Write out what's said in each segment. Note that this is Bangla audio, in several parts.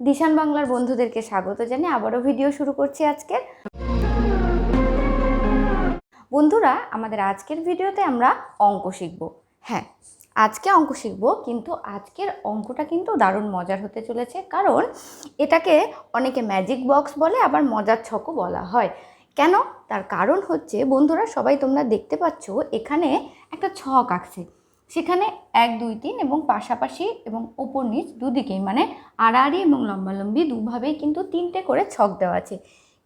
দিশান বাংলার বন্ধুদেরকে স্বাগত জানিয়ে আবারও ভিডিও শুরু করছি আজকের। বন্ধুরা, আমাদের আজকের ভিডিওতে আমরা অঙ্ক শিখব। হ্যাঁ আজকে অঙ্ক শিখব, কিন্তু আজকের অঙ্কটা কিন্তু দারুণ মজার হতে চলেছে, কারণ এটাকে অনেকে ম্যাজিক বক্স বলে, আবার মজার ছকও বলা হয়। কেন? তার কারণ হচ্ছে, বন্ধুরা, সবাই তোমরা দেখতে পাচ্ছ, এখানে একটা ছক আঁকছে সেখানে এক দুই তিন এবং পাশাপাশি এবং ওপর নিচ দুদিকেই মানে আড়াআড়ি এবং লম্বালম্বি দুভাবেই কিন্তু তিনটে করে ছক দেওয়া আছে।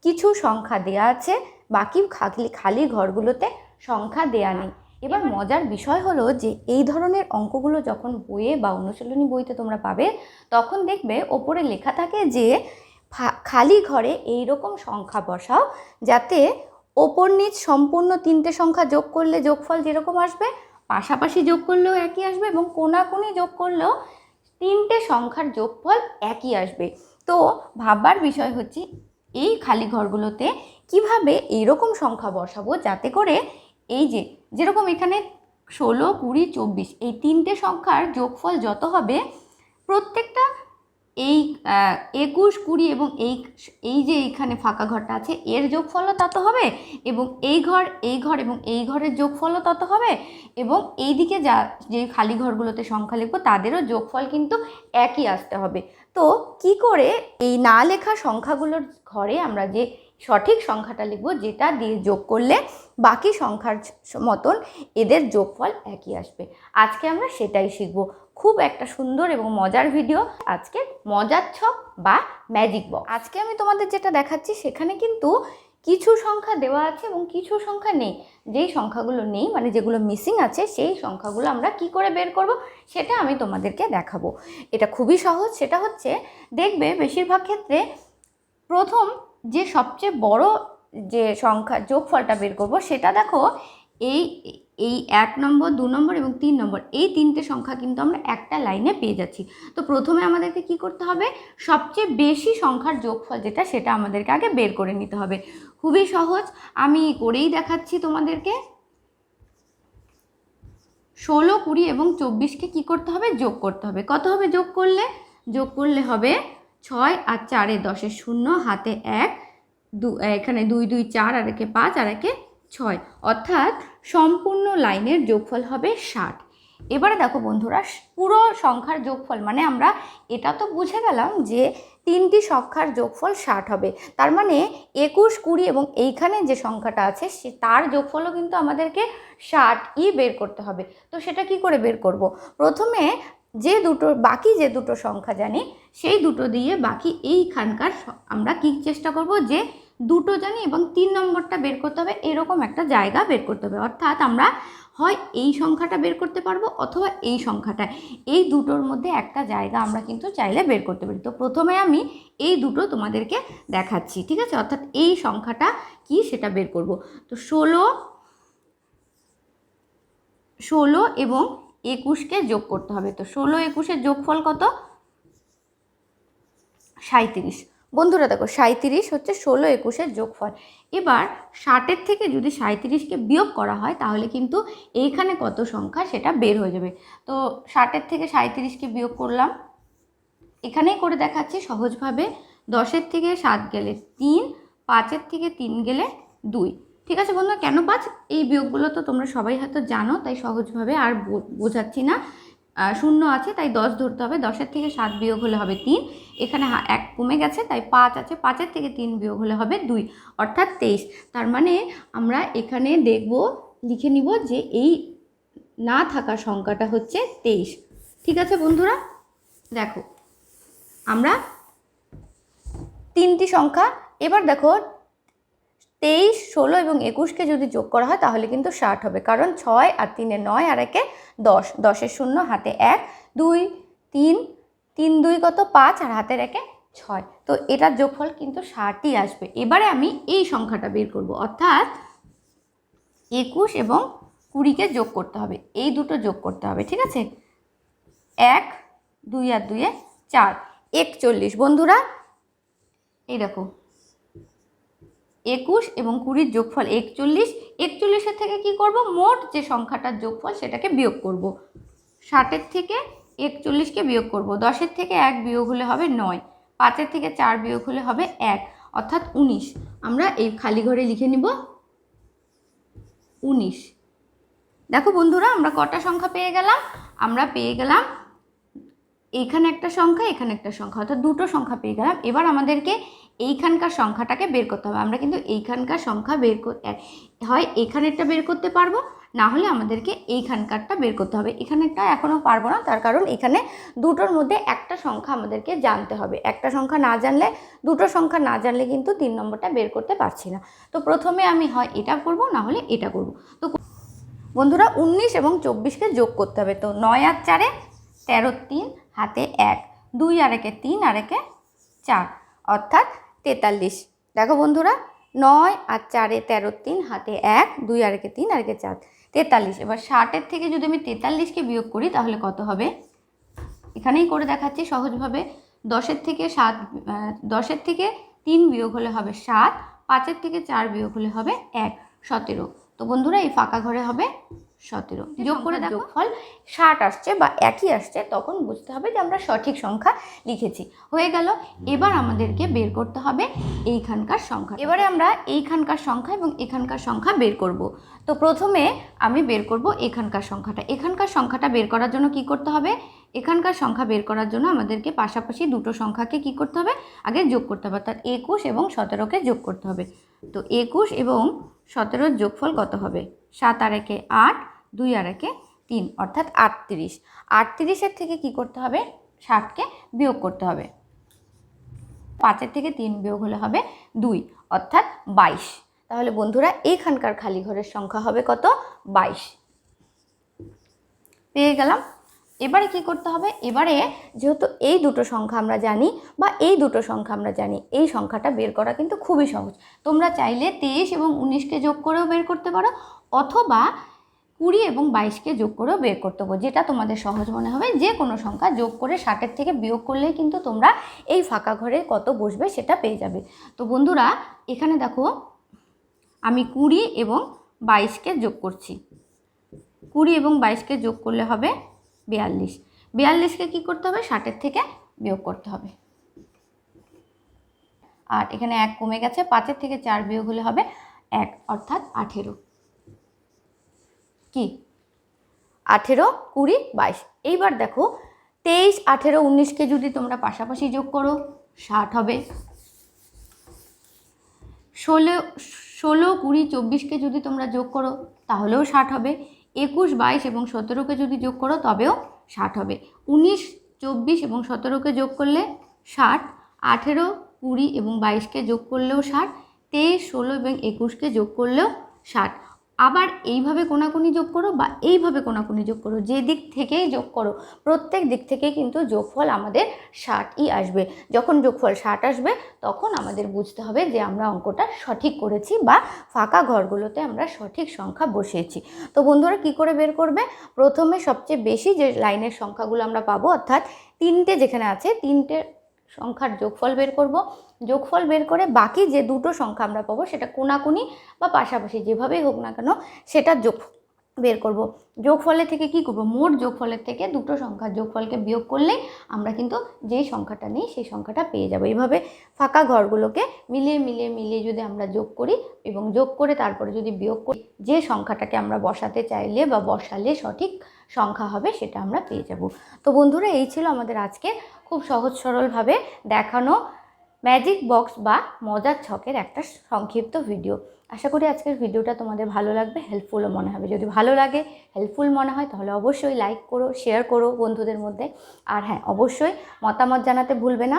কিছু সংখ্যা দেওয়া আছে বাকি খালি খালি ঘরগুলোতে সংখ্যা দেয়া নেই। এবার মজার বিষয় হলো যে এই ধরনের অঙ্কগুলো যখন বইয়ে বা অনুশীলনী বইতে তোমরা পাবে তখন দেখবে ওপরে লেখা থাকে যে খালি ঘরে এই রকম সংখ্যা বসাও যাতে ওপর নিচ সম্পূর্ণ তিনটে সংখ্যা যোগ করলে যোগফল যেরকম আসবে পাশাপাশি যোগ করলেও একই আসবে এবং কোনাকুনি যোগ করলেও তিনটে সংখ্যার যোগফল একই আসবে। তো ভাববার বিষয় হচ্ছে, এই খালি ঘরগুলোতে কীভাবে এরকম সংখ্যা বসাবো যাতে করে এই যে, যেরকম এখানে ষোলো, কুড়ি, চব্বিশ, এই তিনটে সংখ্যার যোগফল যত হবে, প্রত্যেকটা এই একুশ, কুড়ি এবং এই এই যে এইখানে ফাঁকা ঘরটা আছে, এর যোগফলও তত হবে। এবং এই ঘর এই ঘর এবং এই ঘরের যোগফলও তত হবে। এবং এই দিকে যা, যে খালি ঘরগুলোতে সংখ্যা লিখব, তাদেরও যোগফল কিন্তু একই আসতে হবে। তো কি করে এই না লেখা সংখ্যাগুলোর ঘরে আমরা যে সঠিক সংখ্যাটা লিখব, যেটা দিয়ে যোগ করলে বাকি সংখ্যার মতন এদের যোগফল একই আসবে। আজকে আমরা সেটাই শিখব। খুব একটা সুন্দর এবং মজার ভিডিও আজকে মজার ছক বা ম্যাজিক বক্স আজকে আমি তোমাদের যেটা দেখাচ্ছি সেখানে কিন্তু কিছু সংখ্যা দেওয়া আছে এবং কিছু সংখ্যা নেই। যেই সংখ্যাগুলো নেই মানে যেগুলো মিসিং আছে, সেই সংখ্যাগুলো আমরা কি করে বের করব সেটা আমি তোমাদেরকে দেখাবো। এটা খুবই সহজ, সেটা হচ্ছে দেখবে বেশিরভাগ ক্ষেত্রে প্রথম যে সবচেয়ে বড় যে সংখ্যা যোগফলটা বের করব সেটা দেখো এই এই এক নম্বর, দু নম্বর এবং তিন নম্বর, এই তিনটে সংখ্যা কিন্তু আমরা একটা লাইনে পেয়ে যাচ্ছি। তো প্রথমে আমাদেরকে কি করতে হবে? সবচেয়ে বেশি সংখ্যার যোগফল যেটা, সেটা আমাদেরকে আগে বের করে নিতে হবে। খুবই সহজ, আমি করেই দেখাচ্ছি তোমাদেরকে। ষোলো, কুড়ি এবং চব্বিশকে কি করতে হবে? যোগ করতে হবে। কত হবে যোগ করলে? যোগ করলে হবে ছয় আর চারে দশে শূন্য, হাতে এক, দু, এখানে দুই দুই, চার, আর একে পাঁচ, আর একে ছয়। অর্থাৎ সম্পূর্ণ লাইনের যোগফল হবে ষাট। এবারে দেখো বন্ধুরা, পুরো সংখ্যার যোগফল মানে আমরা এটা তো বুঝে গেলাম যে তিনটি সংখ্যার যোগফল ষাট হবে। তার মানে একুশ, কুড়ি এবং এইখানে যে সংখ্যাটা আছে, সে তার যোগফলও কিন্তু আমাদেরকে ষাটই বের করতে হবে। তো সেটা কি করে বের করব? প্রথমে যে দুটো, বাকি যে দুটো সংখ্যা জানি, সেই দুটো দিয়ে বাকি এইখানকার আমরা কি চেষ্টা করব যে দুটো জানি এবং তিন নম্বরটা বের করতে হবে, এরকম একটা জায়গা বের করতে হবে। অর্থাৎ আমরা হয় এই সংখ্যাটা বের করতে পারব অথবা এই সংখ্যাটা এই দুটোর মধ্যে একটা জায়গা আমরা কিন্তু চাইলে বের করতে পারি। তো প্রথমে আমি এই দুটো তোমাদেরকে দেখাচ্ছি, ঠিক আছে? অর্থাৎ এই সংখ্যাটা কি সেটা বের করব। তো ষোলো ষোলো এবং একুশকে যোগ করতে হবে। তো ষোলো, একুশের যোগফল কত? সাঁত্রিশ বন্ধুরা দেখো সাঁত্রিশ হচ্ছে ষোলো একুশের যোগফল। এবার ষাটের থেকে যদি সাঁত্রিশকে বিয়োগ করা হয়, তাহলে কিন্তু এইখানে কত সংখ্যা সেটা বের হয়ে যাবে। তো ষাটের থেকে সাঁত্রিশকে বিয়োগ করলাম। এখানেই করে দেখাচ্ছি সহজভাবে। দশের থেকে সাত গেলে তিন, পাঁচের থেকে তিন গেলে দুই। ঠিক আছে বন্ধুরা, কেন পাঁচ? এই বিয়োগগুলো তো তোমরা সবাই হয়তো জানো, তাই সহজভাবে আর বোঝাচ্ছি না। শূন্য আছে, তাই দশ ধরতে হবে। দশের থেকে সাত বিয়োগ হলে হবে তিন। এখানে এক কমে গেছে, তাই পাঁচ আছে। পাঁচের থেকে তিন বিয়োগ হলে হবে দুই, অর্থাৎ তেইশ। তার মানে আমরা এখানে দেখব, লিখে নিব যে এই না থাকা সংখ্যাটা হচ্ছে তেইশ। ঠিক আছে বন্ধুরা? দেখো, আমরা তিনটি সংখ্যা, এবার দেখো তেইশ, ষোলো এবং একুশকে যদি যোগ করা হয় তাহলে কিন্তু ষাট হবে। কারণ ছয় আর তিনে নয় আর একে দশ। দশের শূন্য, হাতে এক, দুই, তিন তিন, দুই কত? পাঁচ আর হাতের একে ছয়। তো এটার যোগফল কিন্তু ষাটই আসবে। এবারে আমি এই সংখ্যাটা বের করব। অর্থাৎ একুশ এবং কুড়িকে যোগ করতে হবে। এই দুটো যোগ করতে হবে, ঠিক আছে? এক, দুই আর দুইয়ে চার। একচল্লিশ। বন্ধুরা, এই দেখো একুশ এবং কুড়ির যোগফল একচল্লিশ। একচল্লিশের থেকে কি করব? মোট যে সংখ্যাটার যোগফল সেটাকে বিয়োগ করব। ষাটের থেকে একচল্লিশকে বিয়োগ করব। দশের থেকে এক বিয়োগ হলে হবে নয়। পাঁচের থেকে চার বিয়োগ হলে হবে এক, অর্থাৎ উনিশ। আমরা এই খালি ঘরে লিখে নিব উনিশ। দেখো বন্ধুরা, আমরা কটা সংখ্যা পেয়ে গেলাম? আমরা পেয়ে গেলাম এইখানে একটা সংখ্যা, এখানে একটা সংখ্যা, অর্থাৎ দুটো সংখ্যা পেয়ে গেলাম। এবার আমাদেরকে এইখানকার সংখ্যাটাকে বের করতে হবে। আমরা কিন্তু এইখানকার সংখ্যা বের হয় এখানেরটা বের করতে পারব, না হলে আমাদেরকে এইখানকারটা বের করতে হবে। এখানেরটা এখনও পারব না, তার কারণ এখানে দুটোর মধ্যে একটা সংখ্যা আমাদেরকে জানতে হবে। একটা সংখ্যা না জানলে, দুটো সংখ্যা না জানলে কিন্তু তিন নম্বরটা বের করতে পারছি না। তো প্রথমে আমি হয় এটা করব, না হলে এটা করব। তো বন্ধুরা, উনিশ এবং চব্বিশকে যোগ করতে হবে। তো নয় আর চারে তেরো তিন হাতে এক, দুই আর একে তিন আর একে চার, অর্থাৎ তেতাল্লিশ। দেখো বন্ধুরা, নয় আর চারে তেরো তিন, হাতে এক, দুই আর একে তিন আর একে চার, তেতাল্লিশ। এবার ষাটের থেকে যদি আমি তেতাল্লিশকে বিয়োগ করি, তাহলে কত হবে? এখানেই করে দেখাচ্ছি সহজভাবে। দশের থেকে সাত দশের থেকে তিন বিয়োগ হলে হবে সাত, পাঁচের থেকে চার বিয়োগ হলে হবে এক, সতেরো। তো বন্ধুরা, এই ফাঁকা ঘরে হবে। সতেরো। যোগ করে দেখো। ফল ষাট আসছে বা একই আসছে তখন বুঝতে হবে যে আমরা সঠিক সংখ্যা লিখেছি। হয়ে গেল। এবার আমাদেরকে বের করতে হবে এইখানকার সংখ্যা। এবারে আমরা এইখানকার সংখ্যা এবং এখানকার সংখ্যা বের করব। তো প্রথমে আমি বের করব এখানকার সংখ্যাটা। এখানকার সংখ্যাটা বের করার জন্য কি করতে হবে? এখানকার সংখ্যা বের করার জন্য আমাদেরকে পাশাপাশি দুটো সংখ্যাকে কি করতে হবে? আগে যোগ করতে হবে অর্থাৎ একুশ এবং সতেরোকে যোগ করতে হবে। তো একুশ এবং সতেরোর যোগফল কত হবে? সাত আর একে আট দুই আর একে তিন, অর্থাৎ আটত্রিশ। আটত্রিশের থেকে কি করতে হবে? ষাটকে বিয়োগ করতে হবে। পাঁচের থেকে তিন বিয়োগ হলে হবে দুই, অর্থাৎ বাইশ। তাহলে বন্ধুরা এইখানকার খালি ঘরের সংখ্যা হবে কত? বাইশ। পেয়ে গেলাম। এবারে কি করতে হবে? এবারে যেহেতু এই দুটো সংখ্যা আমরা জানি বা এই দুটো সংখ্যা আমরা জানি, এই সংখ্যাটা বের করা কিন্তু খুবই সহজ। তোমরা চাইলে তেইশ এবং উনিশকে যোগ করেও বের করতে পারো, অথবা কুড়ি এবং বাইশকে যোগ করেও বের করতে পারো যেটা তোমাদের সহজ মনে হবে। যে কোনো সংখ্যা যোগ করে ষাটের থেকে বিয়োগ করলেই কিন্তু তোমরা এই ফাঁকা ঘরে কত বসবে সেটা পেয়ে যাবে। তো বন্ধুরা, এখানে দেখো, আমি কুড়ি এবং বাইশকে যোগ করছি। কুড়ি এবং বাইশকে যোগ করলে হবে বিয়াল্লিশ। বিয়াল্লিশকে কী করতে হবে? ষাটের থেকে বিয়োগ করতে হবে। আর এখানে এক কমে গেছে, পাঁচের থেকে চার বিয়োগ হলে হবে এক, অর্থাৎ আঠেরো। কি? আঠেরো, কুড়ি, বাইশ। এইবার দেখো, তেইশ, আঠেরো, উনিশকে যদি তোমরা পাশাপাশি যোগ করো, ষাট হবে। ষোলো ষোলো, কুড়ি, চব্বিশকে যদি তোমরা যোগ করো, তাহলেও ষাট হবে। একুশ, বাইশ এবং সতেরোকে যদি যোগ করো, তবেও ষাট হবে। উনিশ, চব্বিশ এবং সতেরোকে যোগ করলে ষাট, আঠেরো, কুড়ি এবং বাইশকে যোগ করলেও ষাট, তেইশ, ষোলো এবং একুশকে যোগ করলেও ষাট। আবার এইভাবে কোনাকুনি যোগ করো বা এইভাবে কোনাকুনি যোগ করো, যে দিক থেকেই যোগ করো, প্রত্যেক দিক থেকেই কিন্তু যোগফল আমাদের ষাটই আসবে। যখন যোগফল ষাট আসবে, তখন আমাদের বুঝতে হবে যে আমরা অঙ্কটা সঠিক করেছি বা ফাঁকা ঘরগুলোতে আমরা সঠিক সংখ্যা বসিয়েছি। তো বন্ধুরা কি করে বের করবে? প্রথমে সবচেয়ে বেশি যে লাইনের সংখ্যাগুলো আমরা পাবো, অর্থাৎ তিনটে যেখানে আছে, তিনটে সংখ্যার যোগফল বের করব। যোগফল বের করে বাকি যে দুটো সংখ্যা আমরা পাবো সেটা কোনাকুনি বা পাশাপাশি যেভাবেই হোক না কেন সেটার যোগ বের করব। যোগফলের থেকে কি করব? মোট যোগফলের থেকে দুটো সংখ্যার যোগফলকে বিয়োগ করলেই আমরা কিন্তু যেই সংখ্যাটা নিই সেই সংখ্যাটা পেয়ে যাব। এইভাবে ফাঁকা ঘরগুলোকে মিলিয়ে মিলিয়ে মিলিয়ে যদি আমরা যোগ করি এবং যোগ করে তারপরে যদি বিয়োগ করি, যে সংখ্যাটাকে আমরা বসাতে চাইলে বা বসালে সঠিক সংখ্যা হবে সেটা আমরা পেয়ে যাব। তো বন্ধুরা, এই ছিল আমাদের আজকে খুব সহজ সরলভাবে দেখানো ম্যাজিক বক্স বা মজার ছকের একটা সংক্ষিপ্ত ভিডিও। আশা করি আজকের ভিডিওটা তোমাদের ভালো লাগবে হেল্পফুলও মনে হবে। যদি ভালো লাগে হেল্পফুল মনে হয়, তাহলে অবশ্যই লাইক করো শেয়ার করো বন্ধুদের মধ্যে। আর হ্যাঁ অবশ্যই মতামত জানাতে ভুলবে না।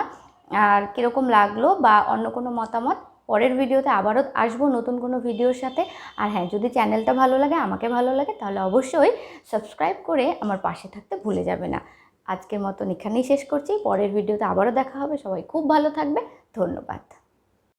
আর কীরকম লাগল বা অন্য কোনো মতামত, পরের ভিডিওতে আবারও আসব নতুন কোনো ভিডিওর সাথে। আর হ্যাঁ যদি চ্যানেলটা ভালো লাগে, আমাকে ভালো লাগে, তাহলে অবশ্যই সাবস্ক্রাইব করে আমার পাশে থাকতে ভুলে যাবে না। আজকের মতন এখানেই শেষ করছি। পরের ভিডিওতে আবারও দেখা হবে। সবাই খুব ভালো থাকবে। ধন্যবাদ।